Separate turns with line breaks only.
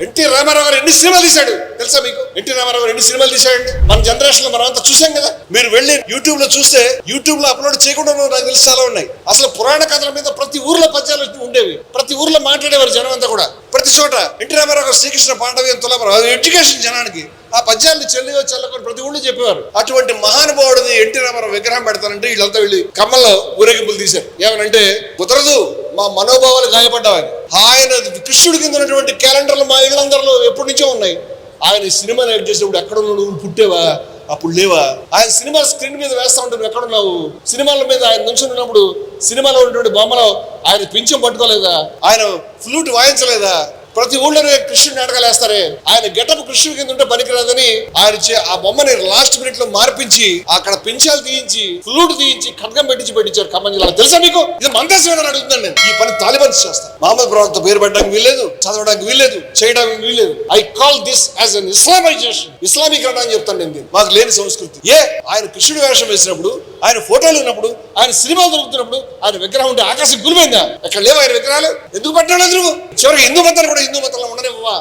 NT Ramarao గారు ఎన్ని సినిమాలు తీశాడు? తెలుసా మీకు? ఎన్టీ రామారావు గారు ఎన్ని సినిమాలు తీశాడండి? మన జనరేషన్లో మనం అంతా చూసాం కదా? మీరు వెళ్ళి యూట్యూబ్లో చూస్తే యూట్యూబ్లో అప్లోడ్ చేయకుండా నాకు తెలిసి చాలా ఉన్నాయి. అసలు పురాణ కథల మీద ప్రతి ఊర్లో పద్యాలు ఉండేవి. ప్రతి ఊర్లో మాట్లాడేవారు జనం అంతా కూడా. ప్రతి చోట ఎన్టీ రామారావు గారు శ్రీకృష్ణ పాండవ్యం తులాభరావు అది ఎడ్యుకేషన్ జనానికి. ఆ పద్యాలను చెల్లియో చల్లకొని ప్రతి ఊళ్ళో చెప్పేవారు. అటువంటి మహానుభావుడిని ఎన్టీ రామారావు విగ్రహం పెడతానంటే వీళ్ళంతా వెళ్ళి కమ్మల్లో ఊరేగింపులు తీశారు. ఏమనంటే కుదరదు మా మనోభావాలు గాయపడ్డాయి ఆయన కృష్ణుడి కింద ఉన్నటువంటి క్యాలెండర్లు మా ఇళ్ళందరిలో ఎప్పటి నుంచో ఉన్నాయి. ఆయన సినిమాలు సినిమాని యాక్ట్ చేసినప్పుడు ఎక్కడ నువ్వు పుట్టేవా? అప్పుడు లేవా? ఆయన సినిమా స్క్రీన్ మీద వేస్తా ఉంటే ఎక్కడ ఎక్కడున్నావు సినిమాల మీద ఆయన నుంచి ఉన్నప్పుడు సినిమాలో ఉన్నటువంటి బొమ్మలో ఆయన పింఛం పట్టుకోలేదా? ఆయన ఫ్లూట్ వాయించలేదా? ప్రతి ఊళ్ళో కృష్ణుడిని అడగలేస్తారే ఆయన గెటప్ కృష్ణుడి కింద ఉంటే పనికిరాదని ఆయన ఆ బొమ్మని లాస్ట్ మినిట్లో మార్పించి అక్కడ పింఛాలు తీయించి ఫ్లూట్ తీయించి ఖడ్గం పెట్టించి పెట్టించారు ఖమ్మం జిల్లా తెలుసా మీకు? ఇది మన దేశం అడుగుతున్నాను నేను. ఈ పని తాలిబాన్స్ చేస్తాను మహమ్మద్ ప్రవక్త పేరు పెట్టడానికి వీల్లేదు చదవడానికి వీల్లేదు చేయడానికి వీల్లేదు. I call this as an Islamisation ఇస్లామీకరణ అని చెప్తాను నేను మాకు లేని సంస్కృతి. ఏ? ఆయన కృష్ణుడి వేషం వేసినప్పుడు ఆయన ఫోటోలు ఉన్నప్పుడు ఆయన సినిమాలు దొరుకుతున్నప్పుడు ఆయన విగ్రహం ఉంటే ఆకాశం గురిపోయిందా ఎక్కడ లేవు ఆయన విగ్రహాలు? ఎందుకు పట్టలేదు నువ్వు చివరికి హిందూ మతాలు కూడా హిందూ మతంలో ఉండనివ్వవా?